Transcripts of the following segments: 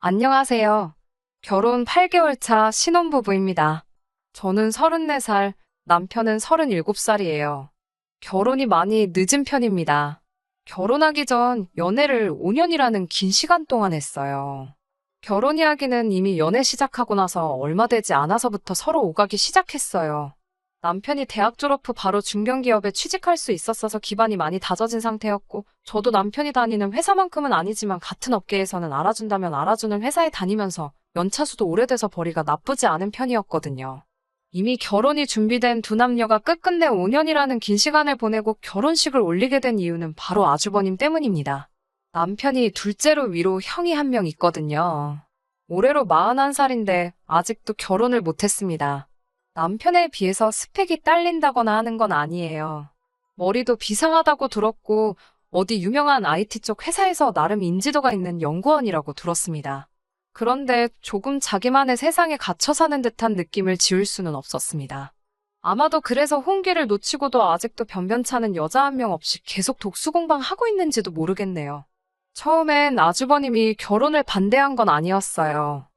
안녕하세요. 결혼 8개월 차 신혼부부입니다. 저는 34살, 남편은 37살이에요. 결혼이 많이 늦은 편입니다. 결혼하기 전 연애를 5년이라는 긴 시간 동안 했어요. 결혼 이야기는 이미 연애 시작하고 나서 얼마 되지 않아서부터 서로 오가기 시작했어요. 남편이 대학 졸업 후 바로 중견기업에 취직할 수 있었어서 기반이 많이 다져진 상태였고, 저도 남편이 다니는 회사만큼은 아니지만 같은 업계에서는 알아준다면 알아주는 회사에 다니면서 연차수도 오래돼서 벌이가 나쁘지 않은 편이었거든요. 이미 결혼이 준비된 두 남녀가 끝끝내 5년이라는 긴 시간을 보내고 결혼식을 올리게 된 이유는 바로 아주버님 때문입니다. 남편이 둘째로 위로 형이 한 명 있거든요. 올해로 41살인데 아직도 결혼을 못했습니다. 남편에 비해서 스펙이 딸린다거나 하는 건 아니에요. 머리도 비상하다고 들었고, 어디 유명한 IT 쪽 회사에서 나름 인지도가 있는 연구원이라고 들었습니다. 그런데 조금 자기만의 세상에 갇혀 사는 듯한 느낌을 지울 수는 없었습니다. 아마도 그래서 홍기를 놓치고도 아직도 변변찮은 여자 한 명 없이 계속 독수공방 하고 있는지도 모르겠네요. 처음엔 아주버님이 결혼을 반대한 건 아니었어요.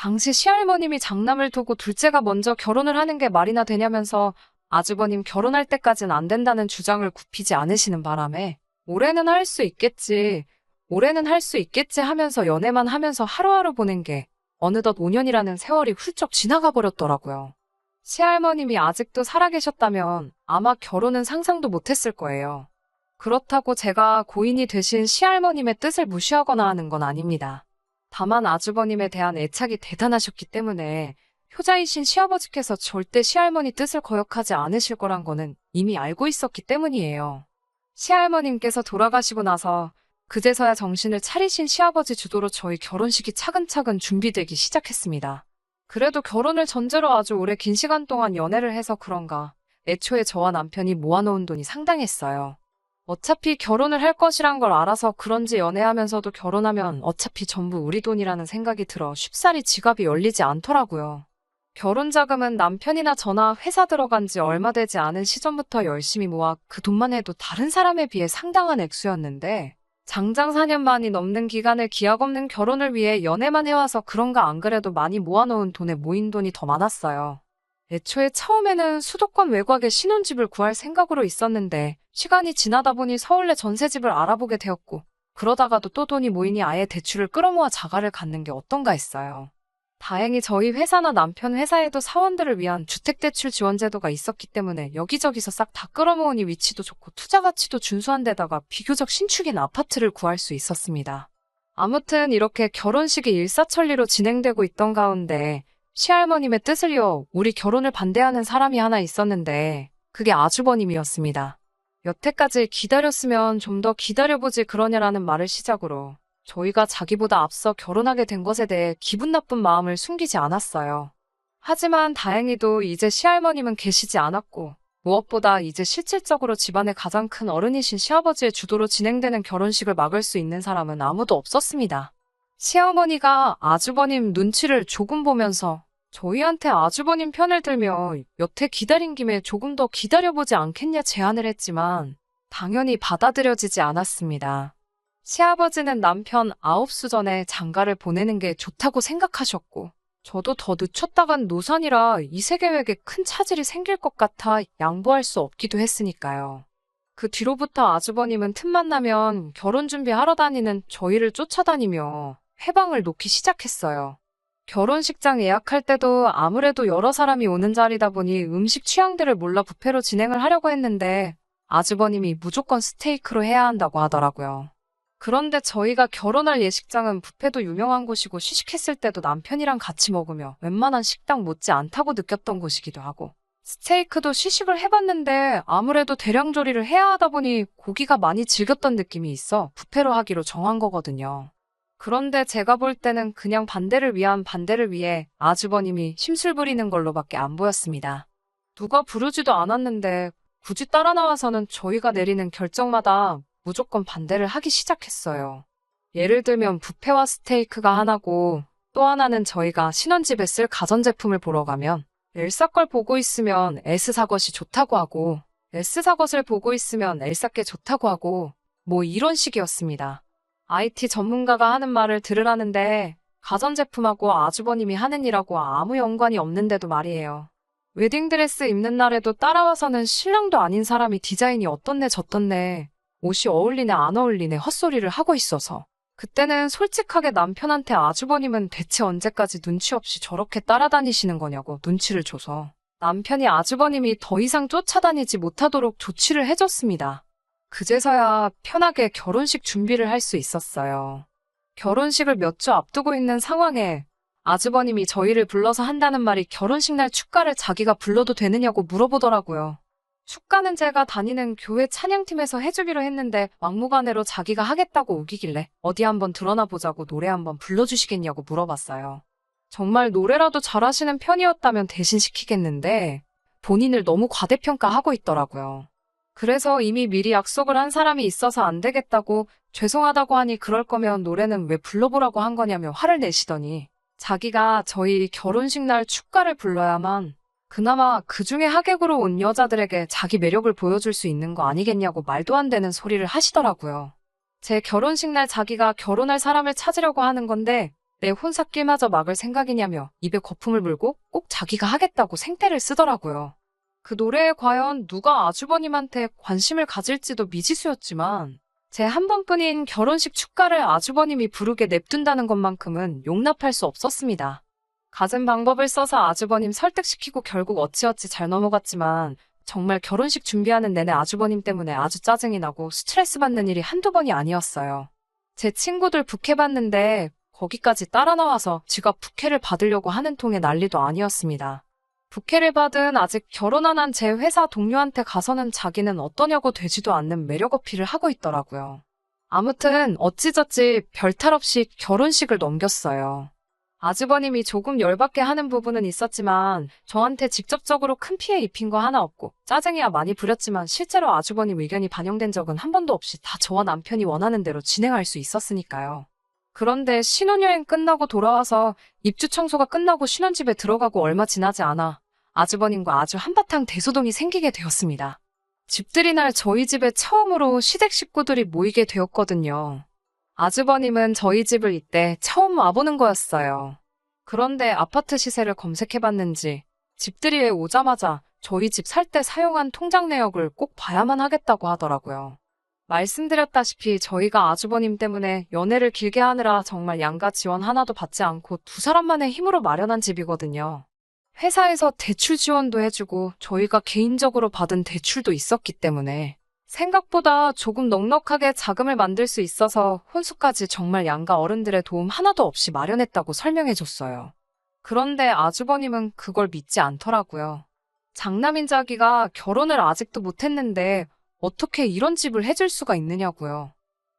당시 시할머님이 장남을 두고 둘째가 먼저 결혼을 하는 게 말이나 되냐면서 아주버님 결혼할 때까진 안 된다는 주장을 굽히지 않으시는 바람에 올해는 할 수 있겠지, 올해는 할 수 있겠지 하면서 연애만 하면서 하루하루 보낸 게 어느덧 5년이라는 세월이 훌쩍 지나가 버렸더라고요. 시할머님이 아직도 살아계셨다면 아마 결혼은 상상도 못했을 거예요. 그렇다고 제가 고인이 되신 시할머님의 뜻을 무시하거나 하는 건 아닙니다. 다만 아주버님에 대한 애착이 대단하셨기 때문에 효자이신 시아버지께서 절대 시할머니 뜻을 거역하지 않으실 거란 거는 이미 알고 있었기 때문이에요. 시할머님께서 돌아가시고 나서 그제서야 정신을 차리신 시아버지 주도로 저희 결혼식이 차근차근 준비되기 시작했습니다. 그래도 결혼을 전제로 아주 오래 긴 시간 동안 연애를 해서 그런가 애초에 저와 남편이 모아놓은 돈이 상당했어요. 어차피 결혼을 할 것이란 걸 알아서 그런지 연애하면서도 결혼하면 어차피 전부 우리 돈이라는 생각이 들어 쉽사리 지갑이 열리지 않더라고요. 결혼 자금은 남편이나 저나 회사 들어간 지 얼마 되지 않은 시점부터 열심히 모아 그 돈만 해도 다른 사람에 비해 상당한 액수였는데 장장 4년 만이 넘는 기간을 기약 없는 결혼을 위해 연애만 해와서 그런가 안 그래도 많이 모아놓은 돈에 모인 돈이 더 많았어요. 애초에 처음에는 수도권 외곽에 신혼집을 구할 생각으로 있었는데 시간이 지나다 보니 서울내 전세집을 알아보게 되었고 그러다가도 또 돈이 모이니 아예 대출을 끌어모아 자가를 갖는 게 어떤가 했어요. 다행히 저희 회사나 남편 회사에도 사원들을 위한 주택대출 지원 제도가 있었기 때문에 여기저기서 싹 다 끌어모으니 위치도 좋고 투자 가치도 준수한 데다가 비교적 신축인 아파트를 구할 수 있었습니다. 아무튼 이렇게 결혼식이 일사천리로 진행되고 있던 가운데 시할머님의 뜻을 이어 우리 결혼을 반대하는 사람이 하나 있었는데 그게 아주버님이었습니다. 여태까지 기다렸으면 좀 더 기다려보지 그러냐라는 말을 시작으로 저희가 자기보다 앞서 결혼하게 된 것에 대해 기분 나쁜 마음을 숨기지 않았어요. 하지만 다행히도 이제 시할머님은 계시지 않았고 무엇보다 이제 실질적으로 집안의 가장 큰 어른이신 시아버지의 주도로 진행되는 결혼식을 막을 수 있는 사람은 아무도 없었습니다. 시어머니가 아주버님 눈치를 조금 보면서 저희한테 아주버님 편을 들며 여태 기다린 김에 조금 더 기다려보지 않겠냐 제안을 했지만 당연히 받아들여지지 않았습니다. 시아버지는 남편 아홉 수 전에 장가를 보내는 게 좋다고 생각하셨고 저도 더 늦췄다간 노산이라 이세 계획에 큰 차질이 생길 것 같아 양보할 수 없기도 했으니까요. 그 뒤로부터 아주버님은 틈만 나면 결혼 준비하러 다니는 저희를 쫓아다니며 해방을 놓기 시작했어요. 결혼식장 예약할 때도 아무래도 여러 사람이 오는 자리다 보니 음식 취향들을 몰라 부페로 진행을 하려고 했는데 아주버님이 무조건 스테이크로 해야 한다고 하더라고요. 그런데 저희가 결혼할 예식장은 부페도 유명한 곳이고 시식했을 때도 남편이랑 같이 먹으며 웬만한 식당 못지 않다고 느꼈던 곳이기도 하고 스테이크도 시식을 해봤는데 아무래도 대량 조리를 해야 하다 보니 고기가 많이 질겼던 느낌이 있어 부페로 하기로 정한 거거든요. 그런데 제가 볼 때는 그냥 반대를 위한 반대를 위해 아주버님이 심술 부리는 걸로밖에 안 보였습니다. 누가 부르지도 않았는데 굳이 따라 나와서는 저희가 내리는 결정마다 무조건 반대를 하기 시작했어요. 예를 들면 부페와 스테이크가 하나고 또 하나는 저희가 신혼집에 쓸 가전제품을 보러 가면 엘사 걸 보고 있으면 S사 것이 좋다고 하고 S사 것을 보고 있으면 엘사 게 좋다고 하고 뭐 이런 식이었습니다. IT 전문가가 하는 말을 들으라는데 가전제품하고 아주버님이 하는 일하고 아무 연관이 없는데도 말이에요. 웨딩드레스 입는 날에도 따라와서는 신랑도 아닌 사람이 디자인이 어떻네 저떻네 옷이 어울리네 안 어울리네 헛소리를 하고 있어서 그때는 솔직하게 남편한테 아주버님은 대체 언제까지 눈치 없이 저렇게 따라다니시는 거냐고 눈치를 줘서 남편이 아주버님이 더 이상 쫓아다니지 못하도록 조치를 해줬습니다. 그제서야 편하게 결혼식 준비를 할 수 있었어요. 결혼식을 몇 주 앞두고 있는 상황에 아주버님이 저희를 불러서 한다는 말이 결혼식 날 축가를 자기가 불러도 되느냐고 물어보더라고요. 축가는 제가 다니는 교회 찬양팀에서 해주기로 했는데 막무가내로 자기가 하겠다고 우기길래 어디 한번 드러나 보자고 노래 한번 불러주시겠냐고 물어봤어요. 정말 노래라도 잘하시는 편이었다면 대신 시키겠는데 본인을 너무 과대평가하고 있더라고요. 그래서 이미 미리 약속을 한 사람이 있어서 안 되겠다고 죄송하다고 하니 그럴 거면 노래는 왜 불러보라고 한 거냐며 화를 내시더니 자기가 저희 결혼식 날 축가를 불러야만 그나마 그 중에 하객으로 온 여자들에게 자기 매력을 보여줄 수 있는 거 아니겠냐고 말도 안 되는 소리를 하시더라고요. 제 결혼식 날 자기가 결혼할 사람을 찾으려고 하는 건데 내 혼사길마저 막을 생각이냐며 입에 거품을 물고 꼭 자기가 하겠다고 생떼를 쓰더라고요. 그 노래에 과연 누가 아주버님한테 관심을 가질지도 미지수였지만 제 한 번뿐인 결혼식 축가를 아주버님이 부르게 냅둔다는 것만큼은 용납할 수 없었습니다. 갖은 방법을 써서 아주버님 설득시키고 결국 어찌어찌 잘 넘어갔지만 정말 결혼식 준비하는 내내 아주버님 때문에 아주 짜증이 나고 스트레스 받는 일이 한두 번이 아니었어요. 제 친구들 부케 받는데 거기까지 따라 나와서 지가 부케를 받으려고 하는 통에 난리도 아니었습니다. 부케를 받은 아직 결혼 안 한 제 회사 동료한테 가서는 자기는 어떠냐고 되지도 않는 매력 어필을 하고 있더라고요. 아무튼 어찌저찌 별탈 없이 결혼식을 넘겼어요. 아주버님이 조금 열받게 하는 부분은 있었지만 저한테 직접적으로 큰 피해 입힌 거 하나 없고 짜증이야 많이 부렸지만 실제로 아주버님 의견이 반영된 적은 한 번도 없이 다 저와 남편이 원하는 대로 진행할 수 있었으니까요. 그런데 신혼여행 끝나고 돌아와서 입주 청소가 끝나고 신혼집에 들어가고 얼마 지나지 않아 아주버님과 아주 한바탕 대소동이 생기게 되었습니다. 집들이 날 저희 집에 처음으로 시댁 식구들이 모이게 되었거든요. 아주버님은 저희 집을 이때 처음 와보는 거였어요. 그런데 아파트 시세를 검색해봤는지 집들이에 오자마자 저희 집 살 때 사용한 통장 내역을 꼭 봐야만 하겠다고 하더라고요. 말씀드렸다시피 저희가 아주버님 때문에 연애를 길게 하느라 정말 양가 지원 하나도 받지 않고 두 사람만의 힘으로 마련한 집이거든요. 회사에서 대출 지원도 해주고 저희가 개인적으로 받은 대출도 있었기 때문에 생각보다 조금 넉넉하게 자금을 만들 수 있어서 혼수까지 정말 양가 어른들의 도움 하나도 없이 마련했다고 설명해줬어요. 그런데 아주버님은 그걸 믿지 않더라고요. 장남인 자기가 결혼을 아직도 못했는데 어떻게 이런 집을 해줄 수가 있느냐고요.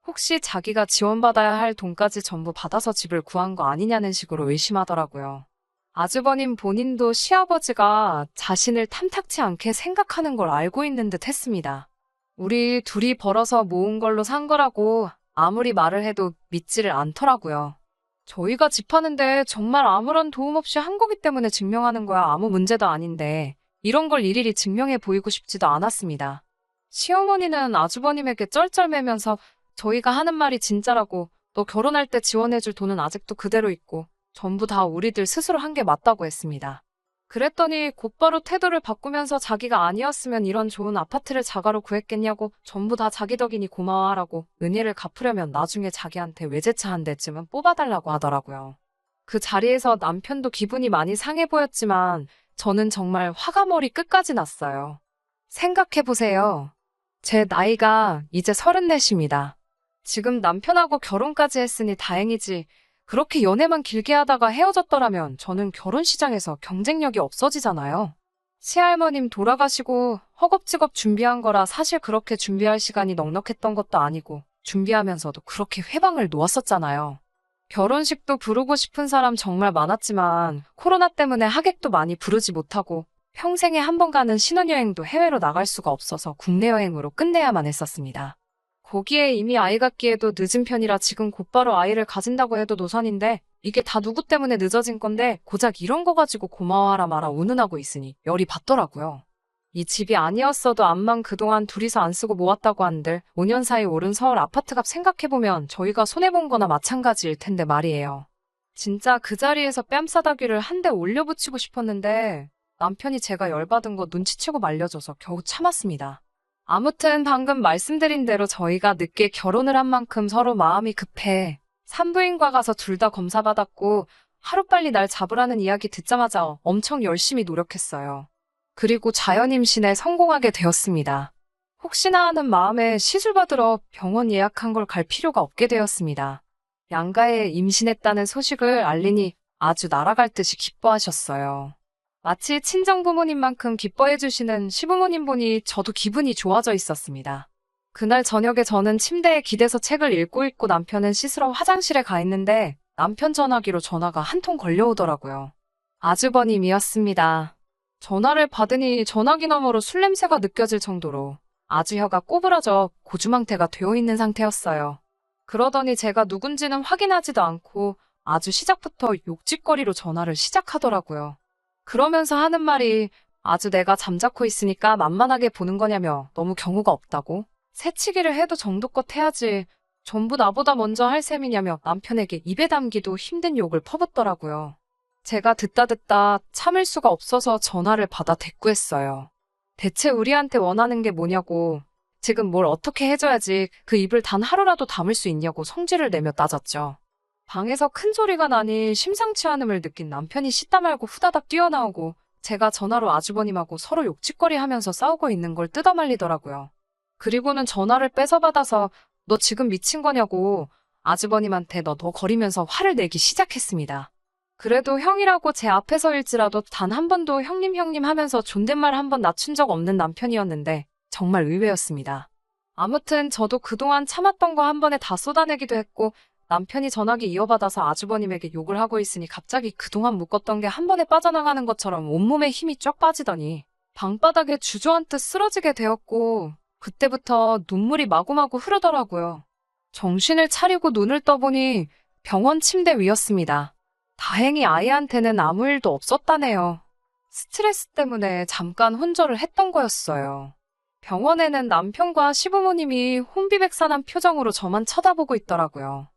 혹시 자기가 지원받아야 할 돈까지 전부 받아서 집을 구한 거 아니냐는 식으로 의심하더라고요. 아주버님 본인도 시아버지가 자신을 탐탁치 않게 생각하는 걸 알고 있는 듯 했습니다. 우리 둘이 벌어서 모은 걸로 산 거라고 아무리 말을 해도 믿지를 않더라고요. 저희가 집 하는데 정말 아무런 도움 없이 한 거기 때문에 증명하는 거야 아무 문제도 아닌데 이런 걸 일일이 증명해 보이고 싶지도 않았습니다. 시어머니는 아주버님에게 쩔쩔매면서 저희가 하는 말이 진짜라고 너 결혼할 때 지원해줄 돈은 아직도 그대로 있고 전부 다 우리들 스스로 한 게 맞다고 했습니다. 그랬더니 곧바로 태도를 바꾸면서 자기가 아니었으면 이런 좋은 아파트를 자가로 구했겠냐고 전부 다 자기 덕이니 고마워하라고 은혜를 갚으려면 나중에 자기한테 외제차 한 대쯤은 뽑아달라고 하더라고요. 그 자리에서 남편도 기분이 많이 상해 보였지만 저는 정말 화가 머리 끝까지 났어요. 생각해보세요. 제 나이가 이제 서른넷입니다. 지금 남편하고 결혼까지 했으니 다행이지. 그렇게 연애만 길게 하다가 헤어졌더라면 저는 결혼 시장에서 경쟁력이 없어지잖아요. 시할머님 돌아가시고 허겁지겁 준비한 거라 사실 그렇게 준비할 시간이 넉넉했던 것도 아니고 준비하면서도 그렇게 회방을 놓았었잖아요. 결혼식도 부르고 싶은 사람 정말 많았지만 코로나 때문에 하객도 많이 부르지 못하고 평생에 한 번 가는 신혼여행도 해외로 나갈 수가 없어서 국내 여행으로 끝내야만 했었습니다. 거기에 이미 아이 갖기에도 늦은 편이라 지금 곧바로 아이를 가진다고 해도 노선인데 이게 다 누구 때문에 늦어진 건데 고작 이런 거 가지고 고마워하라 마라 운운하고 있으니 열이 받더라고요. 이 집이 아니었어도 암만 그동안 둘이서 안 쓰고 모았다고 한들 5년 사이 오른 서울 아파트값 생각해보면 저희가 손해본 거나 마찬가지일 텐데 말이에요. 진짜 그 자리에서 뺨 싸다귀를 한 대 올려붙이고 싶었는데 남편이 제가 열받은 거 눈치채고 말려줘서 겨우 참았습니다. 아무튼 방금 말씀드린 대로 저희가 늦게 결혼을 한 만큼 서로 마음이 급해 산부인과 가서 둘 다 검사받았고 하루빨리 날 잡으라는 이야기 듣자마자 엄청 열심히 노력했어요. 그리고 자연 임신에 성공하게 되었습니다. 혹시나 하는 마음에 시술 받으러 병원 예약한 걸 갈 필요가 없게 되었습니다. 양가에 임신했다는 소식을 알리니 아주 날아갈 듯이 기뻐하셨어요. 마치 친정 부모님만큼 기뻐해 주시는 시부모님 보니 저도 기분이 좋아져 있었습니다. 그날 저녁에 저는 침대에 기대서 책을 읽고 있고 남편은 씻으러 화장실에 가 있는데 남편 전화기로 전화가 한 통 걸려오더라고요. 아주버님이었습니다. 전화를 받으니 전화기 너머로 술 냄새가 느껴질 정도로 아주 혀가 꼬부라져 고주망태가 되어 있는 상태였어요. 그러더니 제가 누군지는 확인하지도 않고 아주 시작부터 욕짓거리로 전화를 시작하더라고요. 그러면서 하는 말이 아주 내가 잠자코 있으니까 만만하게 보는 거냐며 너무 경우가 없다고. 새치기를 해도 정도껏 해야지. 전부 나보다 먼저 할 셈이냐며 남편에게 입에 담기도 힘든 욕을 퍼붓더라고요. 제가 듣다 듣다 참을 수가 없어서 전화를 받아 대꾸했어요. 대체 우리한테 원하는 게 뭐냐고. 지금 뭘 어떻게 해줘야지 그 입을 단 하루라도 담을 수 있냐고 성질을 내며 따졌죠. 방에서 큰 소리가 나니 심상치 않음을 느낀 남편이 씻다 말고 후다닥 뛰어나오고 제가 전화로 아주버님하고 서로 욕짓거리 하면서 싸우고 있는 걸 뜯어말리더라고요. 그리고는 전화를 뺏어받아서 너 지금 미친 거냐고 아주버님한테 너너 거리면서 화를 내기 시작했습니다. 그래도 형이라고 제 앞에서일지라도 단 한 번도 형님 형님 하면서 존댓말 한 번 낮춘 적 없는 남편이었는데 정말 의외였습니다. 아무튼 저도 그동안 참았던 거 한 번에 다 쏟아내기도 했고 남편이 전화기 이어받아서 아주버님에게 욕을 하고 있으니 갑자기 그동안 묶었던 게 한 번에 빠져나가는 것처럼 온몸에 힘이 쫙 빠지더니 방바닥에 주저앉듯 쓰러지게 되었고 그때부터 눈물이 마구마구 흐르더라고요. 정신을 차리고 눈을 떠보니 병원 침대 위였습니다. 다행히 아이한테는 아무 일도 없었다네요. 스트레스 때문에 잠깐 혼절을 했던 거였어요. 병원에는 남편과 시부모님이 혼비백산한 표정으로 저만 쳐다보고 있더라고요.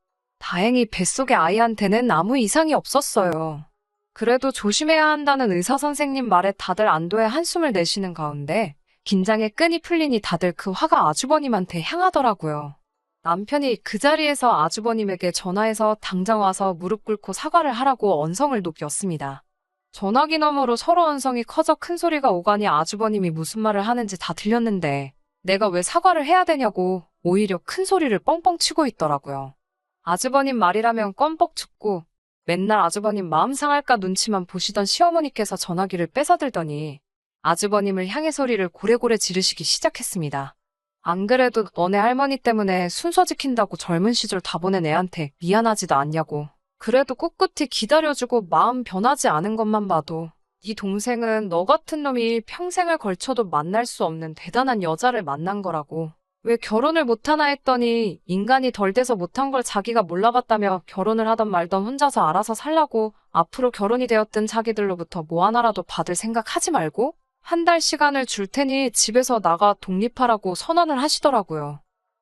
다행히 뱃속의 아이한테는 아무 이상이 없었어요. 그래도 조심해야 한다는 의사 선생님 말에 다들 안도의 한숨을 내쉬는 가운데 긴장의 끈이 풀리니 다들 그 화가 아주버님한테 향하더라고요. 남편이 그 자리에서 아주버님에게 전화해서 당장 와서 무릎 꿇고 사과를 하라고 언성을 높였습니다. 전화기 너머로 서로 언성이 커져 큰 소리가 오가니 아주버님이 무슨 말을 하는지 다 들렸는데 내가 왜 사과를 해야 되냐고 오히려 큰 소리를 뻥뻥 치고 있더라고요. 아주버님 말이라면 껌뻑 죽고 맨날 아주버님 마음 상할까 눈치만 보시던 시어머니께서 전화기를 뺏어들더니 아주버님을 향해 소리를 고래고래 지르시기 시작했습니다. 안 그래도 너네 할머니 때문에 순서 지킨다고 젊은 시절 다 보낸 애한테 미안하지도 않냐고. 그래도 꿋꿋이 기다려주고 마음 변하지 않은 것만 봐도 네 동생은 너 같은 놈이 평생을 걸쳐도 만날 수 없는 대단한 여자를 만난 거라고. 왜 결혼을 못하나 했더니 인간이 덜 돼서 못한 걸 자기가 몰라봤다며 결혼을 하던 말던 혼자서 알아서 살라고 앞으로 결혼이 되었든 자기들로부터 뭐 하나라도 받을 생각 하지 말고 한 달 시간을 줄 테니 집에서 나가 독립하라고 선언을 하시더라고요.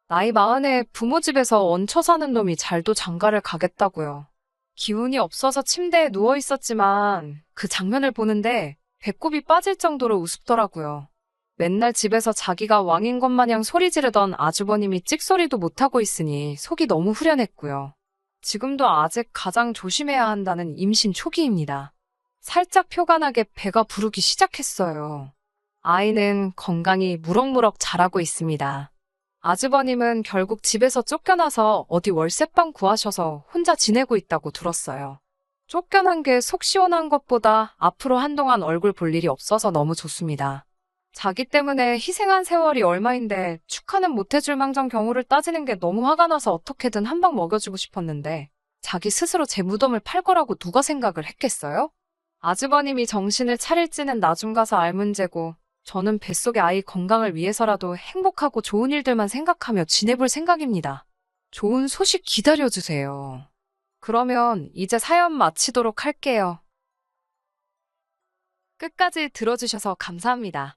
나이 마흔에 부모 집에서 얹혀 사는 놈이 잘도 장가를 가겠다고요. 기운이 없어서 침대에 누워 있었지만 그 장면을 보는데 배꼽이 빠질 정도로 우습더라고요. 맨날 집에서 자기가 왕인 것 마냥 소리 지르던 아주버님이 찍소리도 못하고 있으니 속이 너무 후련했고요. 지금도 아직 가장 조심해야 한다는 임신 초기입니다. 살짝 표관하게 배가 부르기 시작했어요. 아이는 건강히 무럭무럭 자라고 있습니다. 아주버님은 결국 집에서 쫓겨나서 어디 월세방 구하셔서 혼자 지내고 있다고 들었어요. 쫓겨난 게 속 시원한 것보다 앞으로 한동안 얼굴 볼 일이 없어서 너무 좋습니다. 자기 때문에 희생한 세월이 얼마인데 축하는 못해줄 망정 경우를 따지는 게 너무 화가 나서 어떻게든 한 방 먹여주고 싶었는데 자기 스스로 제 무덤을 팔 거라고 누가 생각을 했겠어요? 아주버님이 정신을 차릴지는 나중 가서 알 문제고 저는 뱃속의 아이 건강을 위해서라도 행복하고 좋은 일들만 생각하며 지내볼 생각입니다. 좋은 소식 기다려주세요. 그러면 이제 사연 마치도록 할게요. 끝까지 들어주셔서 감사합니다.